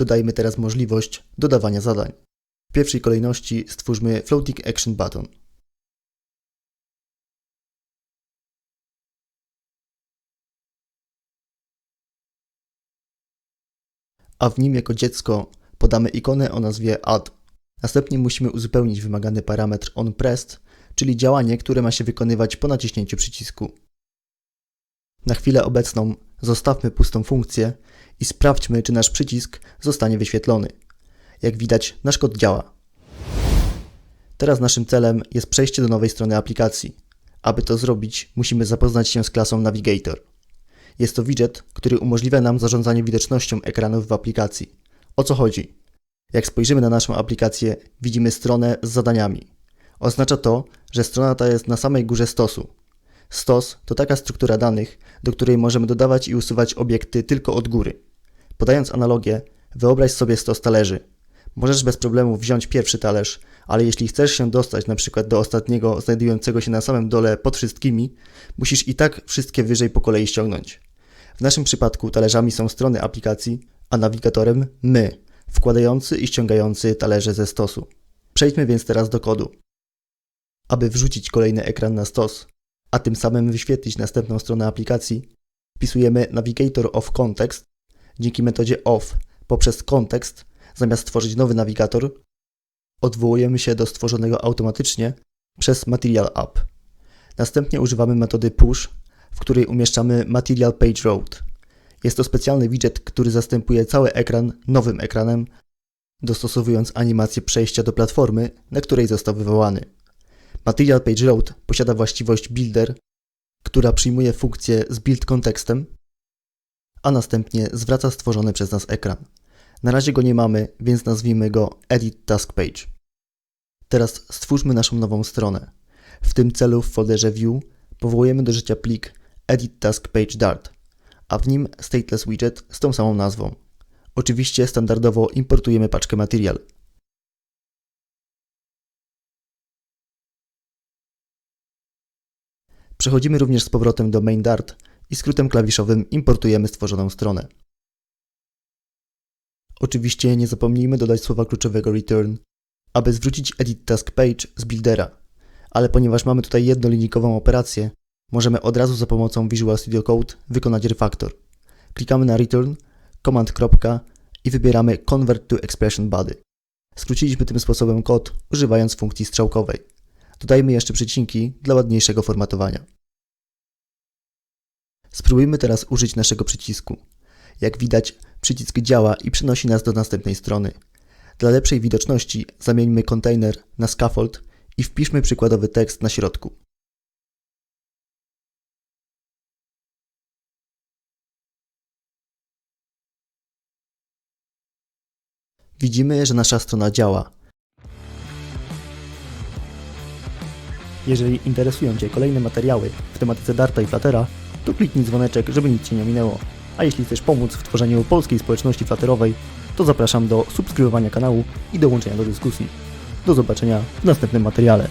Dodajmy teraz możliwość dodawania zadań. W pierwszej kolejności stwórzmy Floating Action Button. A w nim jako dziecko podamy ikonę o nazwie add. Następnie musimy uzupełnić wymagany parametr onPressed, czyli działanie, które ma się wykonywać po naciśnięciu przycisku. Na chwilę obecną zostawmy pustą funkcję i sprawdźmy, czy nasz przycisk zostanie wyświetlony. Jak widać, nasz kod działa. Teraz naszym celem jest przejście do nowej strony aplikacji. Aby to zrobić, musimy zapoznać się z klasą Navigator. Jest to widget, który umożliwia nam zarządzanie widocznością ekranów w aplikacji. O co chodzi? Jak spojrzymy na naszą aplikację, widzimy stronę z zadaniami. Oznacza to, że strona ta jest na samej górze stosu. Stos to taka struktura danych, do której możemy dodawać i usuwać obiekty tylko od góry. Podając analogię, wyobraź sobie stos talerzy. Możesz bez problemu wziąć pierwszy talerz, ale jeśli chcesz się dostać przykład do ostatniego znajdującego się na samym dole pod wszystkimi, musisz i tak wszystkie wyżej po kolei ściągnąć. W naszym przypadku talerzami są strony aplikacji, a nawigatorem my, wkładający i ściągający talerze ze stosu. Przejdźmy więc teraz do kodu. Aby wrzucić kolejny ekran na stos, a tym samym wyświetlić następną stronę aplikacji, wpisujemy Navigator of Context. Dzięki metodzie of poprzez kontekst, zamiast tworzyć nowy nawigator, odwołujemy się do stworzonego automatycznie przez Material App. Następnie używamy metody push, w której umieszczamy Material Page Road. Jest to specjalny widget, który zastępuje cały ekran nowym ekranem, dostosowując animację przejścia do platformy, na której został wywołany. Material Page Load posiada właściwość Builder, która przyjmuje funkcję z build kontekstem, a następnie zwraca stworzony przez nas ekran. Na razie go nie mamy, więc nazwijmy go Edit Task Page. Teraz stwórzmy naszą nową stronę. W tym celu w folderze View powołujemy do życia plik Edit Task Page Dart, a w nim stateless widget z tą samą nazwą. Oczywiście standardowo importujemy paczkę Material. Przechodzimy również z powrotem do main Dart i skrótem klawiszowym importujemy stworzoną stronę. Oczywiście nie zapomnijmy dodać słowa kluczowego return, aby zwrócić edit task page z buildera, ale ponieważ mamy tutaj jednolinijkową operację, możemy od razu za pomocą Visual Studio Code wykonać refactor. Klikamy na return, command kropka i wybieramy convert to expression body. Skróciliśmy tym sposobem kod używając funkcji strzałkowej. Dodajmy jeszcze przecinki dla ładniejszego formatowania. Spróbujmy teraz użyć naszego przycisku. Jak widać, przycisk działa i przenosi nas do następnej strony. Dla lepszej widoczności zamieńmy kontener na scaffold i wpiszmy przykładowy tekst na środku. Widzimy, że nasza strona działa. Jeżeli interesują Cię kolejne materiały w tematyce Darta i Fluttera, to kliknij dzwoneczek, żeby nic Cię nie minęło. A jeśli chcesz pomóc w tworzeniu polskiej społeczności flatterowej, to zapraszam do subskrybowania kanału i dołączenia do dyskusji. Do zobaczenia w następnym materiale.